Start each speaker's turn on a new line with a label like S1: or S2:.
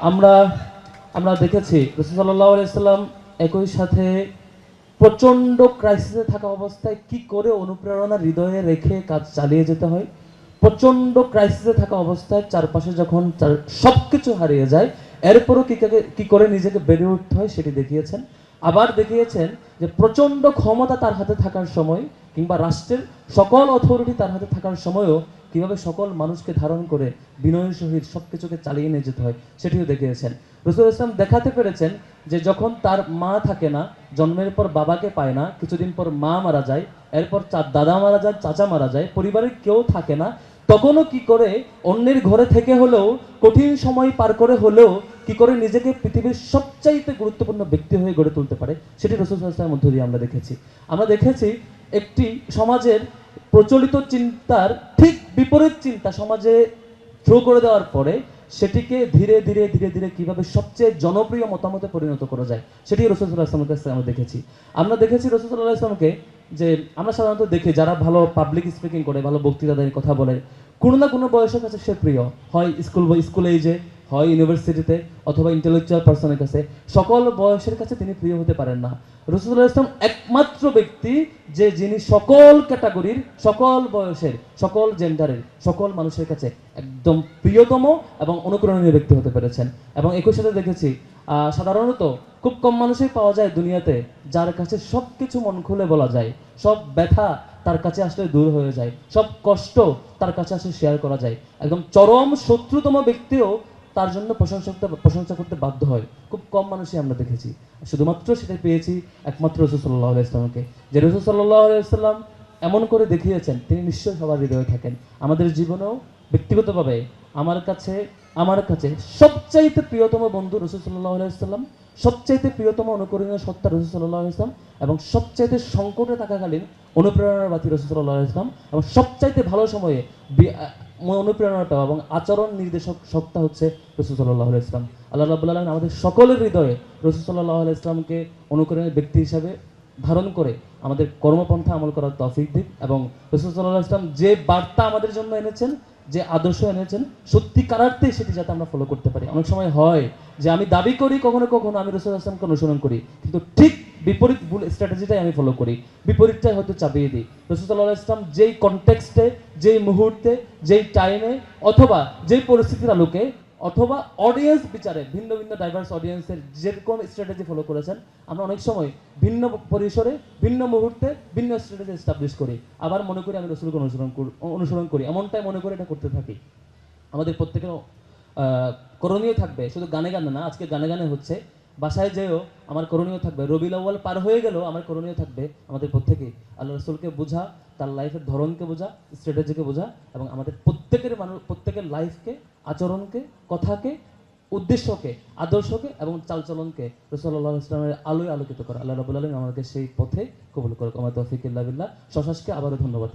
S1: আমরা আমরা দেখেছি, রসুল সাল্লাহ আলাইসাল্লাম একই সাথে প্রচণ্ড ক্রাইসিসে থাকা অবস্থায় কি করে অনুপ্রেরণা হৃদয়ে রেখে কাজ চালিয়ে যেতে হয়? প্রচণ্ড ক্রাইসিসে থাকা অবস্থায় চারপাশে যখন চার- সবকিছু হারিয়ে যায়, এরপরও কি কি করে নিজেকে বেড়ে উঠতে হয় সেটি দেখিয়েছেন। আবার দেখিয়েছেন যে প্রচণ্ড ক্ষমতা তার হাতে থাকার সময় কিংবা রাষ্ট্রের সকল অথরিটি তার হাতে থাকার সময়ও কীভাবে সকল মানুষকে ধারণ করে বিনয়ের সহিত সবকিছুকে চালিয়ে নিয়ে যেতে হয় সেটিও দেখিয়েছেন। রসুল ইসলাম দেখাতে পেরেছেন যে যখন তার মা থাকে না, জন্মের পর বাবাকে পায় না, কিছুদিন পর মা মারা যায়, এরপর দাদা মারা যায়, চাচা মারা যায়, পরিবারের কেউ থাকে না, তখনও কি করে অন্যের ঘরে থেকে হলেও, কঠিন সময় পার করে হলেও কি করে নিজেকে পৃথিবীর সবচাইতে গুরুত্বপূর্ণ ব্যক্তি হয়ে গড়ে তুলতে পারে, সেটি রসুল সাল্লামের মধ্য দিয়ে আমরা দেখেছি। আমরা দেখেছি একটি সমাজের প্রচলিত চিন্তার ঠিক বিপরীত চিন্তা সমাজে থ্রো করে দেওয়ার পরে সেটিকে ধীরে ধীরে ধীরে ধীরে কীভাবে সবচেয়ে জনপ্রিয় মতামতে পরিণত করা যায়, সেটি রসুল্লাহ ইসলামের আমরা দেখেছি। আমরা দেখেছি রসুল্লাহ ইসলামকে যে আমরা সাধারণত দেখি যারা ভালো পাবলিক স্পিকিং করে, ভালো বক্তৃতা দেয়, কথা বলে, কোনো না কোনো বয়সের কাছে সে প্রিয়। হয় স্কুল স্কুল এজে হয় ইউনিভার্সিটিতে অথবা ইন্টেলেকচুয়াল পার্সনের কাছে, সকল বয়সের কাছে তিনি প্রিয় হতে পারেন না। রসুল্লাহ ইসলাম একমাত্র ব্যক্তি যে যিনি সকল ক্যাটাগরির সকল বয়সের, সকল জেন্ডারের সকল মানুষের কাছে একদম প্রিয়তম এবং অনুকরণীয় ব্যক্তি হতে পেরেছেন। এবং একই সাথে দেখেছি সাধারণত খুব কম মানুষই পাওয়া যায় দুনিয়াতে যার কাছে সব কিছু মন খুলে বলা যায়। সব ব্যথা তার কাছে আসলে দূর হয়ে যায়। সব কষ্ট তার কাছে আসলে শেয়ার করা যায়। একদম চরম শত্রুতম ব্যক্তিও তার জন্য প্রশংসা প্রশংসা করতে বাধ্য হয়। খুব কম মানুষই আমরা দেখেছি। শুধুমাত্র সেটা পেয়েছি একমাত্র রসুল সাল্লাহ ইসলামকে যে রসুল সাল্লাহ ইসলাম এমন করে দেখিয়েছেন, তিনি নিশ্চয়ই সবার হৃদয়ে থাকেন। আমাদের জীবনেও ব্যক্তিগতভাবে আমার কাছে আমার কাছে সবচাইতে প্রিয়তম বন্ধু রসুল সাল্লাহ ইসলাম সবচাইতে প্রিয়তম অনুকরণীয় সত্তা রসুল সাল্লাহ ইসলাম এবং সবচাইতে সংকটে থাকাকালীন অনুপ্রেরণার বাতি রসুল সাল্লাহ ইসলাম এবং সবচাইতে ভালো সময়ে অনুপ্রেরণা পাওয়া এবং আচরণ নির্দেশক সত্তা হচ্ছে রসুল সাল্লাহ ইসলাম আল্লাহ রাবুল আলম আমাদের সকলের হৃদয়ে রসুল সাল্লাহ ইসলামকে অনুকরণের ব্যক্তি হিসাবে ধারণ করে আমাদের কর্মপন্থা আমল করার তৌফিক দিক এবং রসুল সাল্লাহ ইসলাম যে বার্তা আমাদের জন্য এনেছেন, যে আদর্শ এনেছেন, সত্যিকারার্থে সেটি যাতে আমরা ফলো করতে পারি। অনেক সময় হয় যে আমি দাবি করি, কখনো কখনো আমি রসুল আসলামকে অনুসরণ করি। কিন্তু ঠিক বিপরীত ভুল স্ট্র্যাটেজিটাই আমি ফলো করি। বিপরীতটাই হয়তো চাপিয়ে দিই। রসুল সাল্লাহ ইসলাম যেই কনটেক্সটে যেই মুহূর্তে, যেই টাইমে অথবা যেই পরিস্থিতির আলোকে, অথবা অডিয়েন্স বিচারে, ভিন্ন ভিন্ন ডাইভার্স অডিয়েন্সের যেরকম স্ট্র্যাটেজি ফলো করেছেন, আমরা অনেক সময় ভিন্ন পরিসরে, ভিন্ন মুহূর্তে, ভিন্ন স্ট্র্যাটেজি এস্টাবলিশ করি। আবার মনে করি আমি রসুলকে অনুসরণ অনুসরণ করি। এমনটাই মনে করে এটা করতে থাকি। আমাদের প্রত্যেকের করণীয় থাকবে। শুধু গানে গানে না, আজকে গানে গানে হচ্ছে বাসায় যেও আমার করণীয় থাকবে। রবি আউ্বাল পার হয়ে গেলেও আমার করণীয় থাকবে আমাদের প্রত্যেকেই। আল্লাহ রসুলকে বোঝা, তার লাইফের ধরনকে বোঝা স্ট্র্যাটেজিকে বোঝা এবং আমাদের প্রত্যেকের মানুষ প্রত্যেকের লাইফকে আচরণকে, কথাকে, উদ্দেশ্যকে, আদর্শকে এবং চালচলনকে রসল্লাহ ইসলামের আলোয় আলোকিত করা। আল্লাহ রবুল আলম আমাদেরকে সেই পথে কবুল করুক। আমার বিল্লাহ। শশাসকে আবারও ধন্যবাদ।